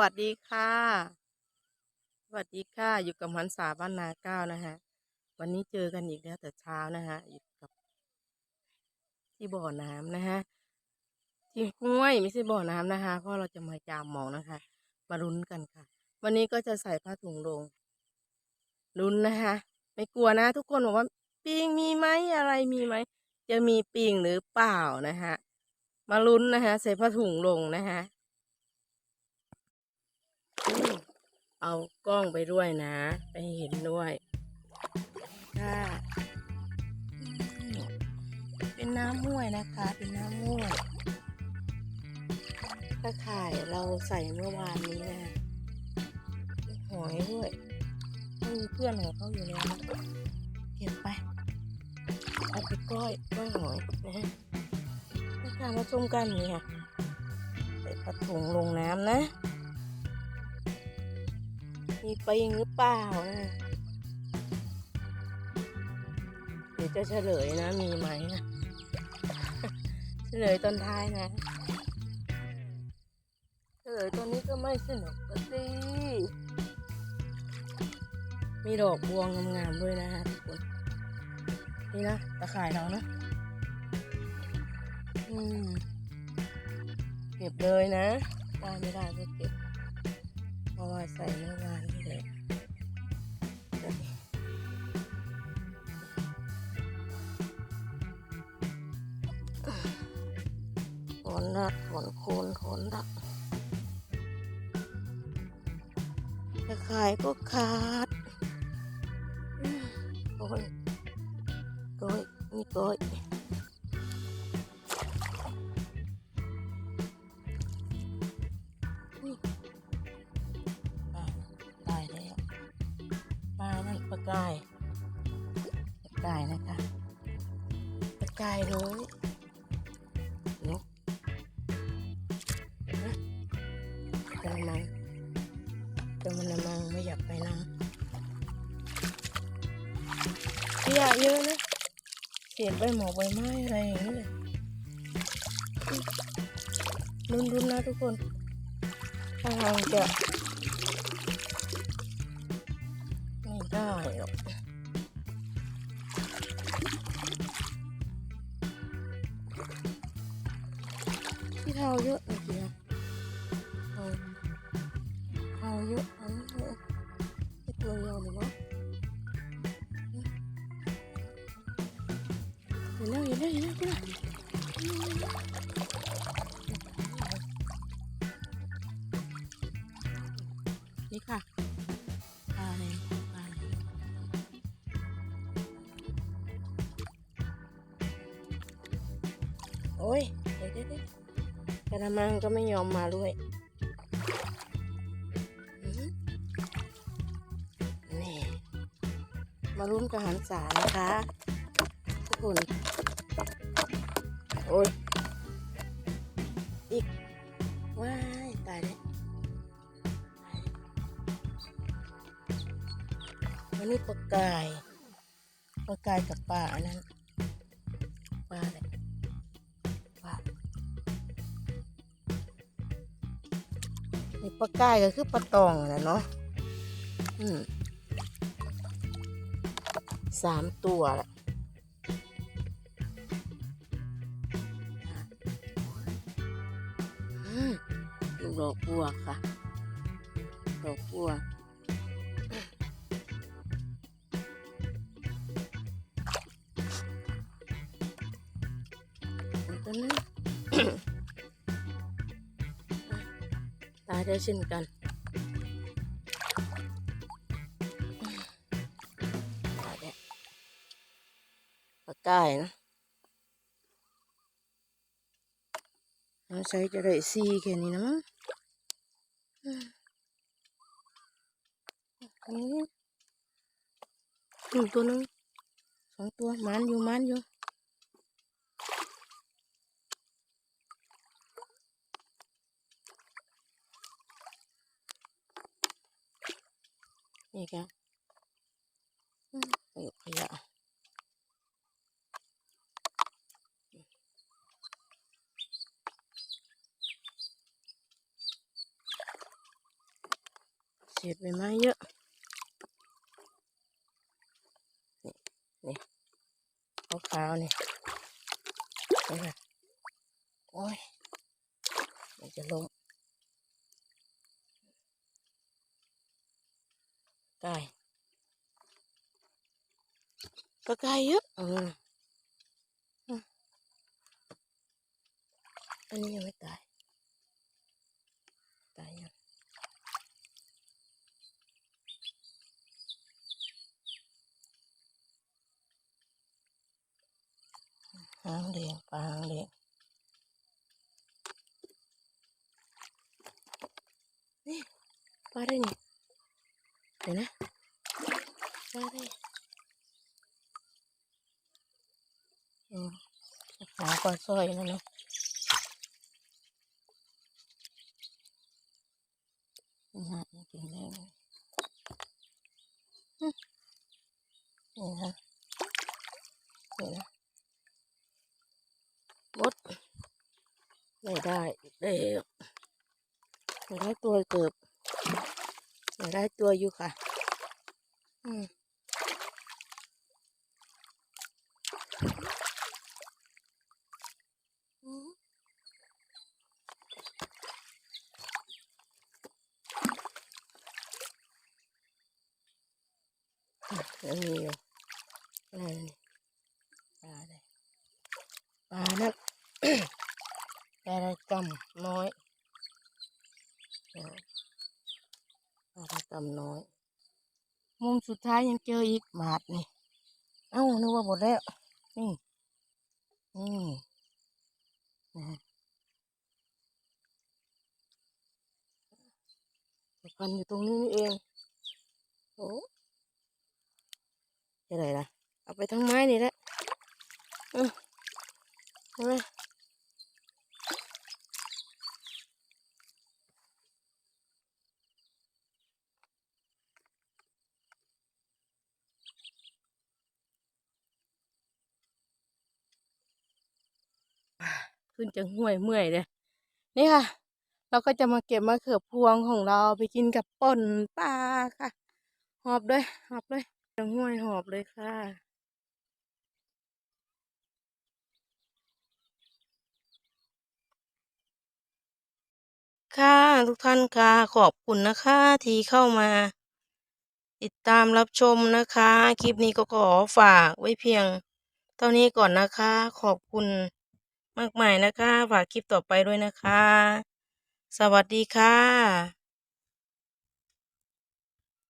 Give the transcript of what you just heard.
วัสดีค่ะ สวัสดีค่ะ อยู่กับหันษาบ้านนาเก้านะฮะ วันนี้เจอกันอีกแล้วแต่เช้านะฮะ อยู่กับ ที่บ่อน้ำนะฮะ ที่ห้วยไม่ใช่บ่อน้ำนะคะ เพราะเราจะมาจามหมองนะคะ มาลุ้นกันค่ะ วันนี้ก็จะใส่ผ้าถุงลง ลุ้นนะคะ ไม่กลัวนะ ทุกคนบอกว่าปิงมีไหมอะไรมีไหม จะมีปิงหรือเปล่านะฮะ มาลุ้นนะคะใส่ผ้าถุงลงนะคะ อืม เอากล้องไปด้วยนะ ไปเห็นด้วยค่ะเป็นน้ำห้วยนะคะ เป็นน้ำห้วยตะข่ายเราใส่เมื่อวานนี้นะหอยด้วยมีเพื่อนของเขาอยู่แล้วนะเก็บไปเอาไปก้อยก้อยหอยนะฮะมาชมกันเนี่ค่ะใส่ผ้าถุงลงน้ำนะ มีปิงหรือเปล่านะเดี๋ยวจะเฉลยนะมีไหมนะ เฉลยตอนท้ายนะ เฉลยตอนนี้ก็ไม่สนุกสิมีดอกบัวงามๆด้วยนะฮะทุกคนนี่นะตะข่ายเรานะอืมเก็บเลยนะได้ไม่ได้ก็เก็บเพราะว่าใส่เมื่อวาน นี่แหละขนละขนโคนขนละตะขายก็ขาดอืมโอ้ยโอ้ยนี่โอ้ยนี่อะได้แล้วปลานั่นปลากายปลากายนะคะปลากายเลย เยอะนะ เศษใบหมอกใบไม้อะไรอย่างนี้เลยรุนรุนๆนะทุกคนถ้าทาจะไม่ได้หรอกที่เทาเยอะเลยทีนะเอาเท้าเยอะ นี่ค่ะปลาอะไปลาอะไรโอ้ย เดี๋ยวเดี๋ยวเดี๋ยวกระมังก็ไม่ยอมมาด้วยนี่มารุ้นกับหันษานะคะทุกคน โอ้ย อีก ว้ายตายแล้ววันนี้ปลากายปลากายกับปลาอันนั้นปลาอะไรปลานี่ปลากายก็คือปลาตองแหละเนาะอืมสามตัวแหละ อืมดูดอกบัวค่ะ ดอกบัวตัวนั้นตายได้เช่นกันตายแล้วปลาใกล้นะ เราใช้จะได้ซีแค่นี้นะมั้งอืมอันนี้หนึ่งตัวหนึงสองตัวมันอยู่มันอยู่นี่แกอืมไปเก็บขยะ เห็ดใบไม้เยอะนี่นี่ขาวๆนี่นี่ค่ะโอ้ยมันจะล้มไก่ปลาไก่เยอะอออืมอันนี้ยังไม่ตายยัง หางแดงปลาหางแดงนี่ปลาได้นี่เดี๋ยวนะปลาได้อืมหางปลาสร้อยนั่นเนาะนี่ฮะนี่กินได้เลยอืมนี่ฮะนี่นะ มดไม่ได้อีกแล้วไม่ได้ ตัวเกือบไม่ได้ตัวอยู่ค่ะ อืมอืมอะยังมีอยู่อะไรนี่ปลาเลยปลานั่นปลาระกำน้อา ปลาระกำน้อย มุมสุดท้ายยังเจออีกบาทนี่ เอ้านึกว่าหมดแล้ว นี่ นี่นะฮะพันอยู่ตรงนี้นี่เอง โอ้จะไหนล่ะ เอาไปทั้งไม้นี่แหละอืมใช่ไหม ขึ้นจะห่วยเมื่อยเลยนี่ค่ะ เราก็จะมาเก็บมะเขือพวงของเราไปกินกับป่นปลาค่ะ หอบด้วยหอบเลยจะห่วยหอบเลยค่ะค่ะทุกท่านค่ะขอบคุณนะคะที่เข้ามา ติดตามรับชมนะคะ คลิปนี้ก็ขอฝากไว้เพียง เท่านี้ก่อนนะคะ ขอบคุณ มากมายนะคะ ฝากคลิปต่อไปด้วยนะคะ สวัสดีค่ะ